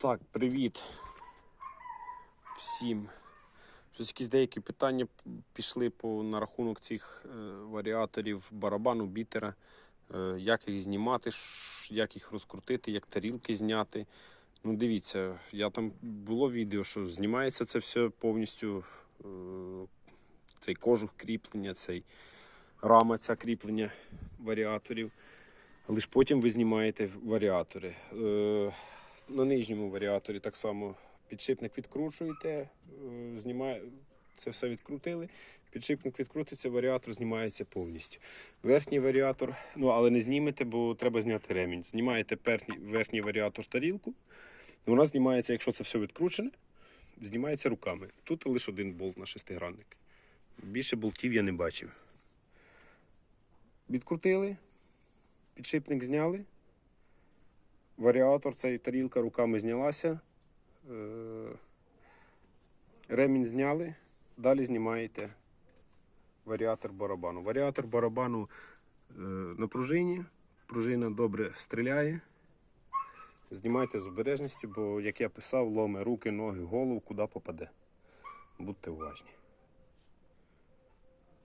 Так, привіт всім. Щось якісь деякі питання пішли по, на рахунок цих е, варіаторів барабану, бітера, е, як їх знімати, як їх розкрутити, як тарілки зняти. Ну, дивіться, я там було відео, що знімається це все повністю. Е, цей кожух кріплення, цей рама ця кріплення варіаторів. Ж потім ви знімаєте варіатори. Е, на нижньому варіаторі так само підшипник відкручуєте, е, знімає, це все відкрутили. Підшипник відкрутиться, варіатор знімається повністю. Верхній варіатор, ну але не знімете, бо треба зняти ремінь. Знімаєте верхній варіатор тарілку. Вона знімається, якщо це все відкручене, знімається руками. Тут лише один болт на шестигранник. Більше болтів я не бачив. Відкрутили, підшипник зняли. Варіатор, цей тарілка руками знялася. Е, Ремінь зняли, далі знімаєте варіатор барабану. Варіатор барабану е, на пружині. Пружина добре стріляє. Знімайте з обережністю, бо, як я писав, ломе руки, ноги, голову, куди попаде. Будьте уважні.